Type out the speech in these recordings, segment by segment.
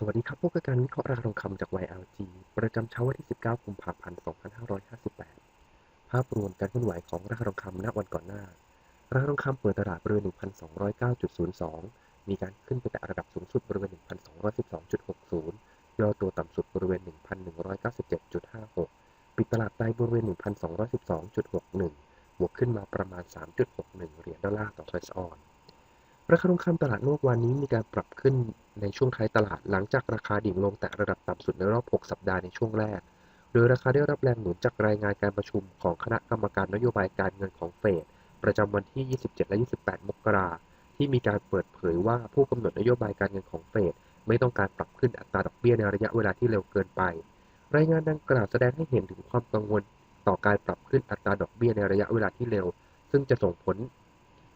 สวัสดีครับพบกับการวิเคราะห์ราคาทองคำจาก YLG ประจำเช้าวันที่ 19 กุมภาพันธ์ 2558 ภาพรวมการเคลื่อนไหวของราคาทองคำณวันก่อนหน้า ราคาทองคำเปิดตลาดบริเวณ 1,209.02 มีการขึ้นไปแตะระดับสูงสุดบริเวณ 1,212.60 ย่อตัวต่ำสุดบริเวณ 1,197.56 ปิดตลาดไปบริเวณ 1,212.61 บวกขึ้นมาประมาณ 3.61 เหรียญดอลลาร์ต่อทรัสออน ราคาทองคำตลาดโลกวันนี้มีการปรับขึ้น ในช่วงท้ายตลาดหลังจากราคาดิ่งลงแต่ระดับต่ำสุดในรอบ 6 สัปดาห์ในช่วงแรก โดยราคาได้รับแรงหนุนจากรายงานการประชุมของคณะกรรมการนโยบายการเงินของเฟดประจำวันที่ 27 และ 28 มกราที่มีการเปิดเผยว่าผู้กำหนดนโยบายการเงินของเฟดไม่ต้องการปรับขึ้นอัตราดอกเบี้ยในระยะเวลาที่เร็วเกินไป รายงานดังกล่าวแสดงให้เห็นถึงความกังวลต่อการปรับขึ้นอัตราดอกเบี้ยในระยะเวลาที่เร็ว ซึ่งจะส่งผล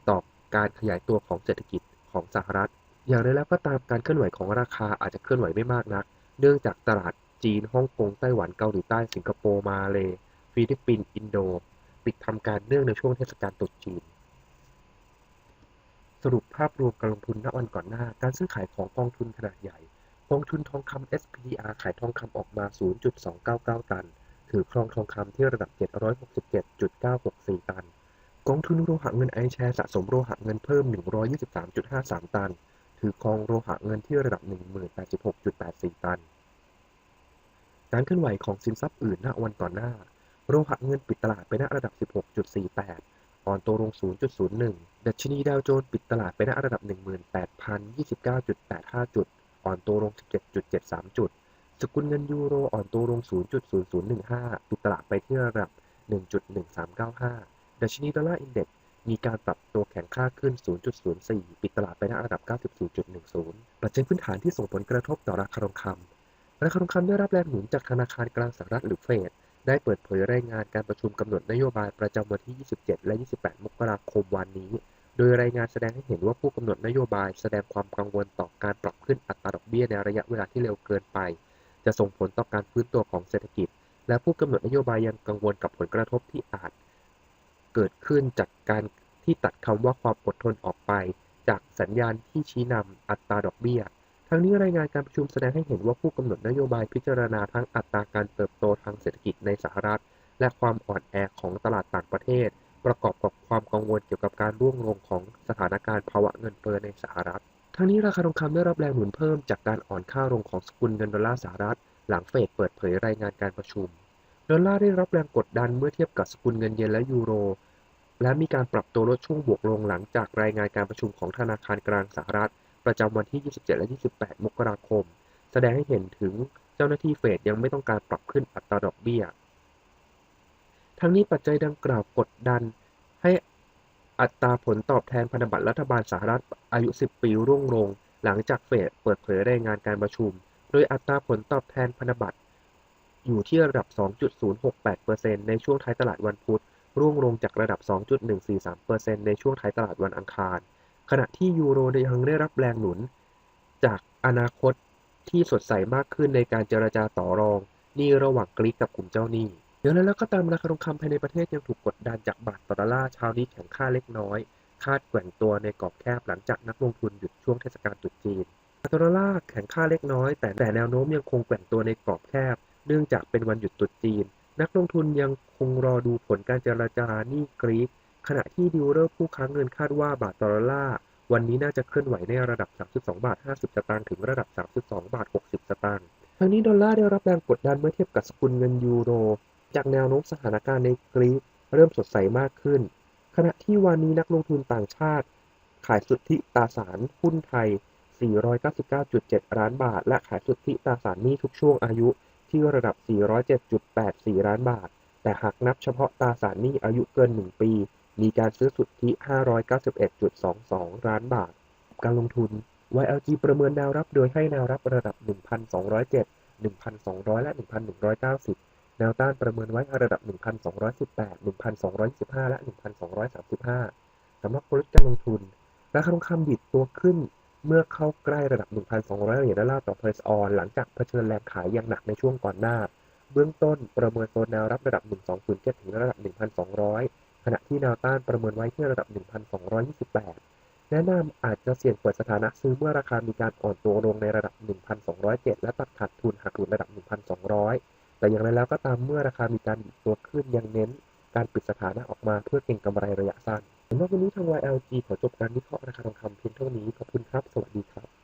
ต่อการขยายตัวของเศรษฐกิจของสหรัฐ อย่างไรแล้วก็ตามการเคลื่อนไหวของราคาอาจจะเคลื่อนไหวไม่มากนัก เนื่องจากตลาดจีนฮ่องกงไต้หวันเกาหลีใต้สิงคโปร์มาเลฟิลิปปินส์อินโดปิดทำการเนื่องในช่วงเทศกาลตรุษจีน สรุปภาพรวมการลงทุนณวันก่อนหน้า การซื้อขายของกองทุนขนาดใหญ่กองทุนทองคำ SPDR ขายทองคำออกมา 0.299 ตัน ถือครองทองคำที่ระดับ 767.964 ตัน กองทุนโลหะเงินไอแชร์สะสมโลหะเงินเพิ่ม 123.53 ตัน ถือครองโลหะเงินที่ระดับ 1086.84 ตัน การเคลื่อนไหวของสินทรัพย์อื่นณวันก่อนหน้า โลหะเงินปิดตลาดไปณระดับ 16.48 อ่อนตัวลง 0.01 ดัชนีดาวโจนส์ปิดตลาดไปณระดับ 18,029.85 จุด อ่อนตัวลง 17.73 จุด สกุลเงินยูโรอ่อนตัวลง 0.0015 ปิดตลาดไปที่ระดับ 1.1395 ดัชนีดอลลาร์อินเด็กซ์ มีการปรับตัวแข็งค่าขึ้น 0.04 ปิดตลาดไปณระดับ 94.10 ปัจจัยพื้นฐานที่ส่งผลกระทบต่อราคาทองคำราคาทองคำได้รับแรงหนุนจากธนาคารกลางสหรัฐหรือเฟด ได้เปิดเผยรายงานการประชุมกำหนดนโยบายประจำวันที่ 27 และ 28 มกราคมวันนี้ โดยรายงานแสดงให้เห็นว่าผู้กำหนดนโยบายแสดงความกังวลต่อการปรับขึ้นอัตราดอกเบี้ยในระยะเวลาที่เร็วเกินไป จะส่งผลต่อการฟื้นตัวของเศรษฐกิจ และผู้กำหนดนโยบายยังกังวลกับผลกระทบที่อาจ เกิดขึ้นจากการที่ตัดคำว่าความอดทนออกไป จากสัญญาณที่ชี้นำอัตราดอกเบี้ย ทั้งนี้รายงานการประชุมแสดงให้เห็นว่าผู้กำหนดนโยบายพิจารณาทั้งอัตราการเติบโตทางเศรษฐกิจในสหรัฐ และความอ่อนแอของตลาดต่างประเทศ ประกอบกับความกังวลเกี่ยวกับการร่วงลงของสถานการณ์ภาวะเงินเฟ้อในสหรัฐ ทั้งนี้ราคาทองคำได้รับแรงหนุนเพิ่มจากการอ่อนค่าลงของสกุลเงินดอลลาร์สหรัฐ หลังเฟดเปิดเผยรายงานการประชุม ดอลลาร์ได้รับแรงกดดันเมื่อเทียบกับสกุลเงินเยนและยูโร และมีการปรับตัวลดช่วงบวกลงหลังจากรายงานการประชุมของธนาคารกลางสหรัฐ ประจำวันที่ 27 และ 28 มกราคม แสดงให้เห็นถึงเจ้าหน้าที่เฟดยังไม่ต้องการปรับขึ้นอัตราดอกเบี้ย ทั้งนี้ปัจจัยดังกล่าวกดดันให้อัตราผลตอบแทนพันธบัตรรัฐบาลสหรัฐอายุ 10 ปีร่วงลง หลังจากเฟดเปิดเผยรายงานการประชุม โดยอัตราผลตอบแทนพันธบัตร อยู่ที่ระดับ 2.068%ในช่วงท้ายตลาดวันพุธ ร่วงลงจากระดับ 2.143%ในช่วงท้ายตลาดวันอังคาร ขณะที่ยูโรยังได้รับแรงหนุน จากอนาคตที่สดใสมากขึ้นในการเจรจาต่อรองหนี้ระหว่างกรีกกับกลุ่มเจ้าหนี้อย่างไรแล้วก็ตามราคาทองคำภายในประเทศยังถูกกดดันจากบาทต่อดอลลาร์เช้านี้แข็งค่าเล็กน้อย คาดแกว่งตัวในกรอบแคบหลังจากนักลงทุนหยุดช่วงเทศกาลตรุษจีนบาทต่อดอลลาร์แข็งค่าเล็กน้อย แต่แต่แนวโน้มยังคงแกว่งตัวในกรอบแคบ เนื่องจากเป็นวันหยุดตรุษจีน นักลงทุนยังคงรอดูผลการเจรจาหนี้กรีก ขณะที่ดิวเลอร์ผู้ค้าเงินคาดว่าบาทต่อดอลลาร์วันนี้น่าจะเคลื่อนไหวในระดับ 32 บาท 50 สตางค์ถึงระดับ 32 บาท 60 สตางค์ทั้งนี้ดอลลาร์ได้รับแรงกดดันเมื่อเทียบกับสกุลเงินยูโร จากแนวโน้มสถานการณ์ในกรีกเริ่มสดใสมากขึ้น ขณะที่วันนี้นักลงทุนต่างชาติ ขายสุทธิตราสารหุ้นไทย 499.7 ล้านบาท และขายสุทธิตราสารหนี้ทุกช่วงอายุ ที่ระดับ 407.84 ล้านบาท แต่หากนับเฉพาะตราสารหนี้อายุเกิน 1 ปี มีการซื้อสุทธิ 591.22 ล้านบาท การลงทุน YLG ประเมินแนวรับโดยให้แนวรับระดับ 1,207 1,200 และ 1,190 แนวต้านประเมินไว้ระดับ 1,218 1,225 และ 1,235 สำหรับกลยุทธ์การลงทุน ราคาทองคำดิดตัวขึ้น เมื่อเข้าใกล้ระดับ 1,200 เหรียญดอลลาร์ต่อเพรสออน หลังจากเผชิญแรงขายอย่างหนักในช่วงก่อนหน้า เบื้องต้นประเมินโซนแนวรับระดับ 1207 ถึงระดับ 1,200 ขณะที่แนวต้านประเมินไว้ที่ระดับ 1,228 แนะนำอาจจะเสี่ยงเปิดสถานะซื้อเมื่อราคามีการอ่อนตัวลงในระดับ 1,207 และตัดขาดทุนหักหลุดระดับ 1,200 แต่อย่างไรแล้วก็ตามเมื่อราคามีการบิดตัวขึ้นยังเน้น การปิดสถานะออกมาเพื่อเก็งกำไรระยะสั้น สำหรับวันนี้ทาง YLG ขอจบการวิเคราะห์ราคาทองคำเพียงเท่านี้ ขอบคุณครับ สวัสดีครับ